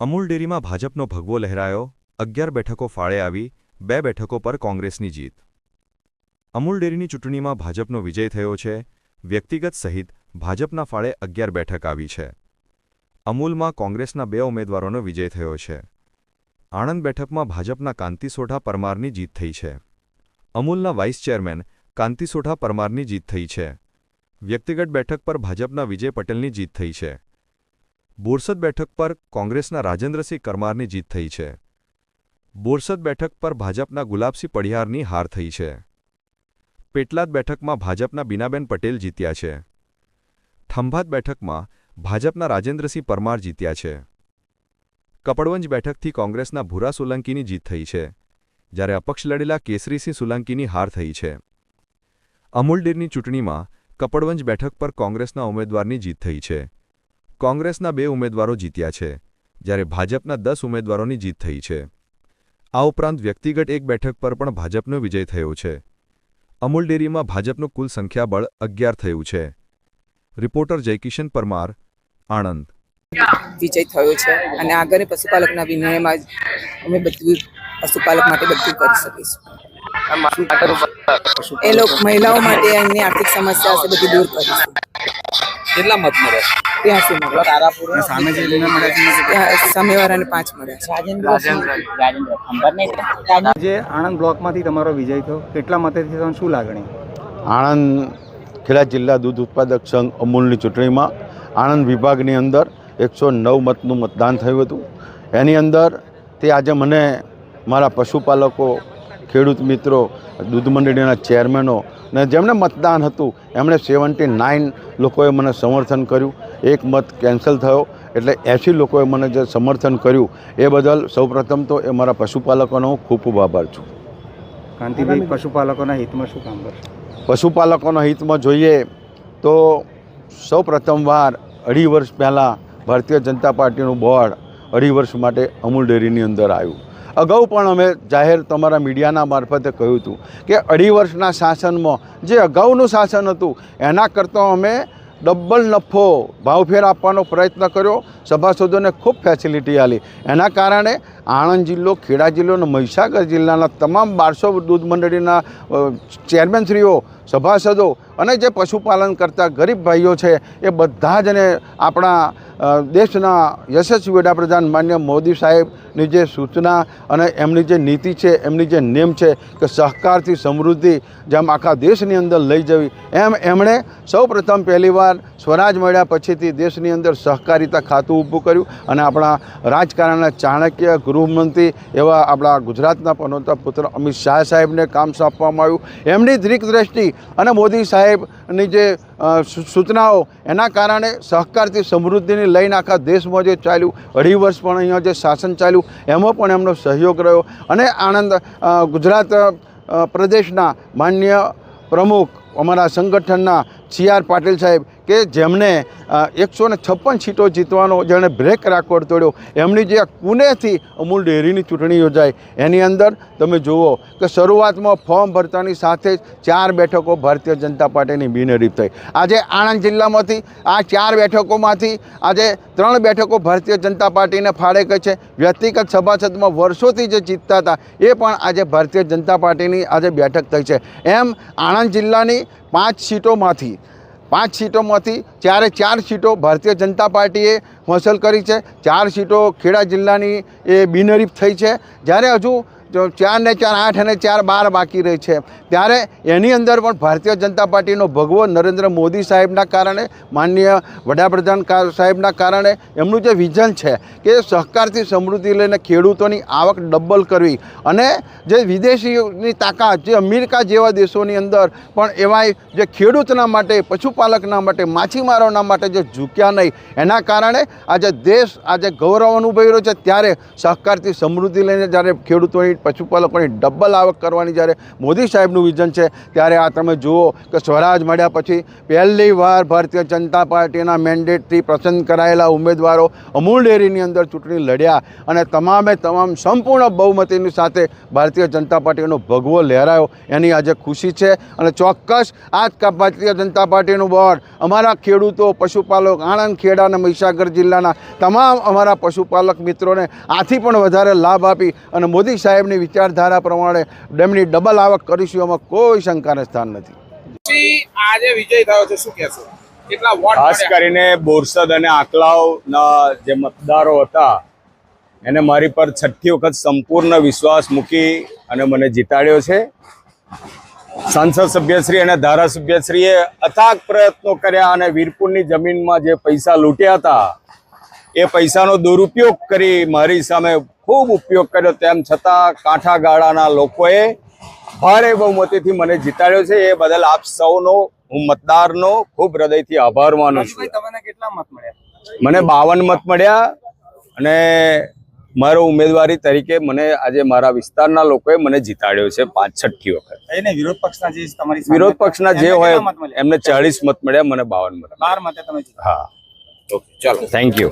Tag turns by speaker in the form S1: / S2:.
S1: અમૂલ ડેરીમાં ભાજપનો ભગવો લહેરાયો, અગિયાર બેઠકો ફાળે આવી, બે બેઠકો પર કોંગ્રેસની જીત. અમૂલ ડેરીની ચૂંટણીમાં ભાજપનો વિજય થયો છે, વ્યક્તિગત સહિત ભાજપના ફાળે અગિયાર બેઠક આવી છે. અમૂલમાં કોંગ્રેસના બે ઉમેદવારોનો વિજય થયો છે. આણંદ બેઠકમાં ભાજપના કાંતિસોઢા પરમારની જીત થઈ છે. અમૂલના વાઇસ ચેરમેન કાંતિસોઢા પરમારની જીત થઈ છે. વ્યક્તિગત બેઠક પર ભાજપના વિજય પટેલની જીત થઈ છે. બોરસદ બેઠક પર કોંગ્રેસના રાજેન્દ્રસિંહ કરમારની જીત થઈ છે. બોરસદ બેઠક પર ભાજપના ગુલાબસિંહ પડિયારની હાર થઈ છે. પેટલાદ બેઠકમાં ભાજપના બીનાબેન પટેલ જીત્યા છે. ખંભાત બેઠકમાં ભાજપના રાજેન્દ્રસિંહ પરમાર જીત્યા છે. કપડવંજ બેઠકથી કોંગ્રેસના ભૂરા સોલંકીની જીત થઈ છે, જ્યારે અપક્ષ લડેલા કેસરીસિંહ સોલંકીની હાર થઈ છે. અમૂલડીરની ચૂંટણીમાં કપડવંજ બેઠક પર કોંગ્રેસના ઉમેદવારની જીત થઈ છે. કોંગ્રેસના બે ઉમેદવારો જીત્યા છે જ્યારે ભાજપના દસ ઉમેદવારોની જીત થઈ છે. આ ઉપરાંત વ્યક્તિગત એક બેઠક પર પણ ભાજપનો વિજય થયો છે. અમૂલ ડેરીમાં ભાજપનું કુલ સંખ્યાબળ અગિયાર થયું છે. રિપોર્ટર જયકિશન પરમાર આણંદ.
S2: વિજય થયો છે અને આગળ પશુપાલકના વિનિમયમાં અમે બધું પશુપાલક માટે બધું કરી શકીશું. એ લોકો મહિલાઓ માટે એમની આર્થિક સમસ્યા છે બધી દૂર કરીશું.
S3: કેટલા મત મળે
S2: ત્યાંસી
S3: તારાપુર સામે જે લીલા મળે છે
S2: સામેવાળાને પાંચ મળ્યા છે.
S4: જે આણંદ બ્લોકમાંથી તમારો વિજય થયો. કેટલા મતેથી તમને શું લાગણી?
S5: આણંદ ખેડા જિલ્લા દૂધ ઉત્પાદક સંઘ અમૂલની ચૂંટણીમાં આણંદ વિભાગની અંદર એકસો નવ મતનું મતદાન થયું હતું. એની અંદર તે આજે મને મારા પશુપાલકો ખેડૂત મિત્રો દૂધ મંડળીના ચેરમેનો ને જેમને મતદાન હતું એમણે સેવન્ટી નાઇન લોકોએ મને સમર્થન કર્યું. એક મત કેન્સલ થયો. એટલે એંસી લોકોએ મને જે સમર્થન કર્યું એ બદલ સૌપ્રથમ તો એ મારા પશુપાલકોનો હું ખૂબ ખૂબ આભાર છું.
S4: કાંતિભાઈ પશુપાલકોના હિતમાં શું કામ કરશે?
S5: પશુપાલકોના હિતમાં જોઈએ તો સૌ પ્રથમવાર અઢી વર્ષ પહેલાં ભારતીય જનતા પાર્ટીનું બોર્ડ અઢી વર્ષ માટે અમૂલ ડેરીની અંદર આવ્યું. અગાઉ પણ અમે જાહેર તમારા મીડિયાના મારફતે કહ્યું હતું કે અઢી વર્ષના શાસનમાં જે અગાઉનું શાસન હતું એના કરતાં અમે ડબલ નફો ભાવફેર આપવાનો પ્રયત્ન કર્યો. સભાસદોને ખૂબ ફેસિલિટી આપી એના કારણે આણંદ જિલ્લો, ખેડા જિલ્લો અને મહીસાગર જિલ્લાના તમામ બારસો દૂધ મંડળીના ચેરમેનશ્રીઓ સભાસદો અને જે પશુપાલન કરતા ગરીબ ભાઈઓ છે, એ બધા જ ને આપણા દેશના યશસ્વી વડાપ્રધાન માન્ય મોદી સાહેબની જે સૂચના અને એમની જે નીતિ છે, એમની જે નેમ છે કે સહકારથી સમૃદ્ધિ જેમ આખા દેશની અંદર લઈ જવી, એમ એમણે સૌ પ્રથમ પહેલીવાર સ્વરાજ મળ્યા પછીથી દેશની અંદર સહકારિતા ખાતું ઊભું કર્યું અને આપણા રાજકારણના ચાણક્ય, ગૃહમંત્રી એવા આપણા ગુજરાતના પનોતા પુત્ર અમિત શાહ સાહેબને કામ સોંપવામાં આવ્યું. એમની દ્રિક દ્રષ્ટિ અને મોદી સાહેબની જે સૂચનાઓ, એના કારણે સહકારથી સમૃદ્ધિને લઈને આખા દેશમાં જે ચાલ્યું, અઢી વર્ષ પણ અહીંયા જે શાસન ચાલ્યું એમાં પણ એમનો સહયોગ રહ્યો. અને આણંદ ગુજરાત પ્રદેશના માન્ય પ્રમુખ અમારા સંગઠનના સી આર પાટીલ સાહેબ કે જેમને એકસો ને છપ્પન સીટો જીતવાનો જેણે બ્રેક રેકોર્ડ તોડ્યો, એમની જે પુણેથી અમૂલ ડેરીની ચૂંટણી યોજાય એની અંદર તમે જુઓ કે શરૂઆતમાં ફોર્મ ભરતાની સાથે જ ચાર બેઠકો ભારતીય જનતા પાર્ટીની બિનહરીફ થઈ. આજે આણંદ જિલ્લામાંથી આ ચાર બેઠકોમાંથી આજે ત્રણ બેઠકો ભારતીય જનતા પાર્ટીને ફાળે ગઈ છે. વ્યક્તિગત સભાસદમાં વર્ષોથી જે જીતતા હતા, એ પણ આજે ભારતીય જનતા પાર્ટીની આજે બેઠક થઈ છે. એમ આણંદ જિલ્લાની પાંચ સીટોમાંથી પાંચ સીટોમાંથી ચારે ચાર સીટો ભારતીય જનતા પાર્ટીએ હાંસલ કરી છે, ચાર સીટો ખેડા જિલ્લાની એ બિનહરીફ થઈ છે. જ્યારે હજુ જો ચાર ને ચાર, આઠ અને ચાર, બાર બાકી રહી છે. ત્યારે એની અંદર પણ ભારતીય જનતા પાર્ટીનો ભગવો નરેન્દ્ર મોદી સાહેબના કારણે, માનનીય વડાપ્રધાન સાહેબના કારણે એમનું જે વિઝન છે કે સહકારથી સમૃદ્ધિ લઈને ખેડૂતોની આવક ડબલ કરવી. અને જે વિદેશીની તાકાત, જે અમેરિકા જેવા દેશોની અંદર પણ એવા જે ખેડૂતના માટે, પશુપાલકના માટે, માછીમારોના માટે જે ઝૂક્યા નહીં, એના કારણે આજે દેશ આજે ગૌરવ અનુભવી રહ્યો છે. ત્યારે સહકારથી સમૃદ્ધિ લઈને જ્યારે ખેડૂતોની સહિત પશુપાલકોની ડબલ આવક કરવાની જ્યારે મોદી સાહેબનું વિઝન છે, ત્યારે આ તમે જુઓ કે સ્વરાજ મળ્યા પછી પહેલી વાર ભારતીય જનતા પાર્ટીના મેન્ડેટથી પસંદ કરાયેલા ઉમેદવારો અમૂલ ડેરીની અંદર ચૂંટણી લડ્યા અને તમામે તમામ સંપૂર્ણ બહુમતીની સાથે ભારતીય જનતા પાર્ટીનો ભગવો લહેરાયો. એની આજે ખુશી છે અને ચોક્કસ આ જ ભારતીય જનતા પાર્ટીનું બોર્ડ, અમારા ખેડૂતો, પશુપાલક, આણંદ, ખેડા અને મહીસાગર જિલ્લાના તમામ અમારા પશુપાલક મિત્રોને આથી પણ વધારે લાભ આપી અને મોદી સાહેબની વિચારધારા પ્રમાણે ડેમની ડબલ આવક કરીશું એમાં કોઈ શંકાને સ્થાન નથી.
S3: આજે વિજય થયો છે શું કહેશો?
S6: ખાસ કરીને બોરસદ અને આકલાવના જે મતદારો હતા એને મારી પર છઠ્ઠી વખત સંપૂર્ણ વિશ્વાસ મૂકી અને મને જીતાડ્યો છે. સાંસદ સભ્યશ્રી અને ધારાસભ્યશ્રીએ અથાગ પ્રયત્નો કર્યા અને વીરપુરની જમીનમાં જે પૈસા લૂંટ્યા હતા એ પૈસાનો દુરુપયોગ કરી મારી સામે ખૂબ ઉપયોગ કર્યો તેમ છતાં કાંઠા ગાળાના લોકોએ ભારે બહુમતીથી મને જીતાડ્યો છે. એ બદલ આપ સૌનો હું મતદારનો ખૂબ હૃદયથી આભાર માનું છું.
S3: તમને કેટલા મત મળ્યા?
S6: મને બાવન મત મળ્યા અને મારો ઉમેદવારી તરીકે મને આજે મારા વિસ્તારના લોકોએ મને જીતાડ્યો છે પાંચ છઠ્ઠી વખત
S3: એને વિરોધ પક્ષના જે તમારી
S6: વિરોધ પક્ષના જે હોય? એમને ચાલીસ મત મળ્યા મને બાવન મત
S3: બાર મતે તમે
S6: હા.
S3: ઓકે ચાલો.
S6: Thank you